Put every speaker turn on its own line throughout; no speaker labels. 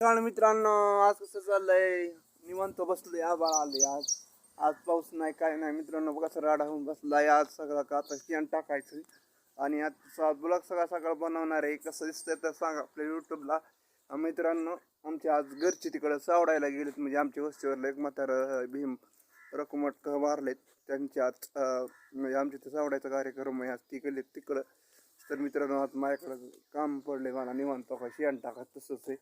कारण मित्रांनो आज कसं चाललंय? निवांत बसलोय. आबाळ आले आज. आज पाऊस नाही काय नाही. मित्रांनो बघा सर राडा होऊन बसलाय. आज सगळं का आता शेण टाकायचं. आणि आज ब्लॉग सगळा सगळं बनवणार आहे. कसं दिसतंय तर सांगा आपल्या युट्यूबला मित्रांनो आमच्या आज घरचे तिकडं सावडायला गेलेत. म्हणजे आमच्या वस्तीवरलं एक म्हातार भीम रकुमट मारलेत त्यांच्या आज म्हणजे आमच्या इथे सावडायचा कार्यक्रम आहे. आज ती तिकडं. तर मित्रांनो आज माझ्याकडं काम पडले मला. निवांत का शेण टाका. तसंच आहे.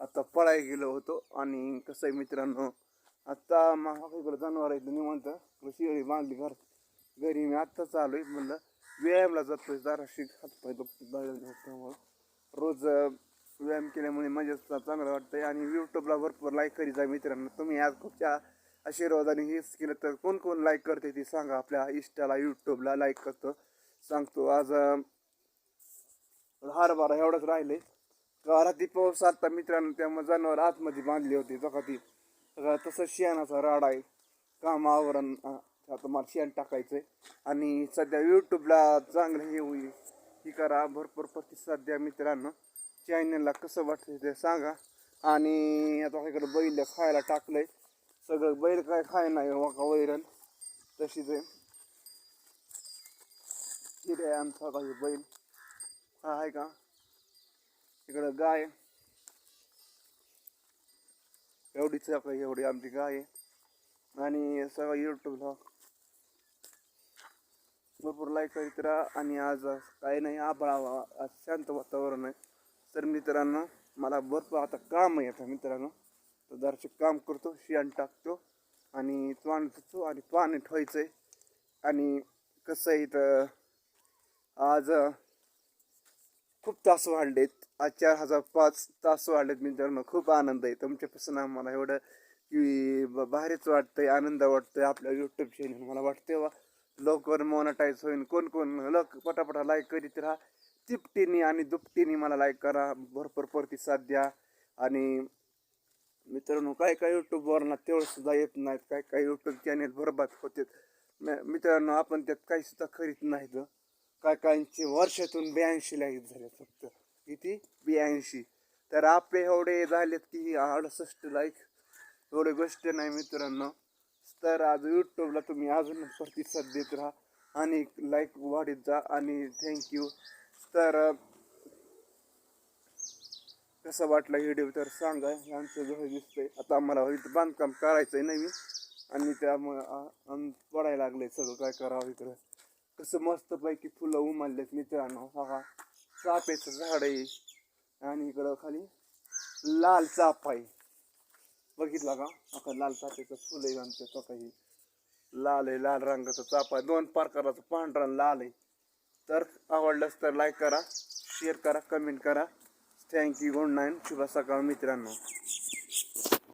आता पळाय गेलो होतो आणि कसं आहे मित्रांनो आता माझ्याकडे जनावर आहे निवांत. शेळी बांधली घर घरी मी आत्ताच आलो आहे. म्हणलं व्यायामला जातोय जराशी हातपाय त्यामुळं. रोज व्यायाम केल्यामुळे मजा चांगलं वाटतंय. आणि यूट्यूबला भरपूर लाईक करीत आहे मित्रांनो. तुम्ही आज खूपच्या आशीर्वादाने हेच केलं तर कोण कोण लाईक करते ते सांगा. आपल्या इन्स्टाला यूट्यूबला लाईक करतो. सांगतो आज हरभरा एवढंच राहिले. रात्री पाऊस आता मित्रांनो त्यामुळे जनावर आतमध्ये बांधली होती. जका सगळं तसं शेणाचा राड आहे. काम आवरण आता मला शेण आहे आणि सध्या यूट्यूबला चांगलं हे होईल. ही करा भरपूर प्रतिसाद द्या मित्रांनो. चॅनलला कसं वाटतं ते सांगा. आणि आता इकडे बैल खायला टाकलंय. सगळं बैल काय खाय नाही हो, वाका वैरण? तशीच आहे. हिरे आहे आमचा काही बैल. हा आहे का? इकडं गाय. एवढीच आहे एवढी आमची गाय. आहे आणि सगळं यूट्यूबला भरपूर लाईक करीत राहा. आणि आज काही नाही आभाळा आज शांत वातावरण आहे. तर मित्रांनो मला भरपूर आता काम आहे आता मित्रांनो. तर दरचे काम करतो शियान टाकतो. आणि पाणी धुतो आणि पाणी ठेवायचं आहे आणि कसं आहे तर आज खूप तास वाढलेत. आज चार हजार पाच तास वाढलेत मित्रांनो खूप आनंद आहे. तुमच्यापासून आम्हाला एवढं की ब- भारीच वाटतंय आनंद वाटतोय आपल्या यूट्यूब चॅनल मला वाटतं वा लवकर मोनटाईज होईल कोण कोण लक पटापटा लाईक करीत राहा. तिपटीने आणि दुपटीने मला लाईक करा. भरपूर प्रतिसाद द्या. आणि मित्रांनो काय काय यूट्यूबवरना तेवढं सुद्धा येत नाहीत. काय काय यूट्यूब चॅनेल बरबाद होते मित्रांनो आपण त्यात काही सुद्धा करीत नाहीत. काकांचे वर्षातून ब्याऐंशी लाईक झाले फक्त. किती? ब्याऐंशी. तर आपले एवढे झालेत की अडुसष्ट लाईक एवढे गोष्ट नाही मित्रांनो. तर आज यूट्यूबला तुम्ही अजून प्रतिसाद देत राहा आणि लाईक वाढीत जा आणि थँक्यू तर कसं वाटलं व्हिडिओ तर सांगा. आमचं घर दिसतंय. आता आम्हाला इथं बांधकाम करायचं आहे नवीन. आणि त्यामुळं पडायला लागलं पडायला लागलंय सगळं. काय करावं इकडं? कसं मस्तपैकी फुलं उमललेत मित्रांनो. बघा चाफ्याचं झाड आहे. आणि इकडं खाली लाल चाफ आहे बघितला का? आता लाल चाफ्याचं फुलं आहे आमच्या तो काही लाल आहे लाल रंगाचा चाफा आहे दोन प्रकाराचं पांढरा लाल आहे. तर आवडलंच तर लाईक करा शेअर करा कमेंट करा. थँक्यू गुड नाईन शुभ सकाळ मित्रांनो.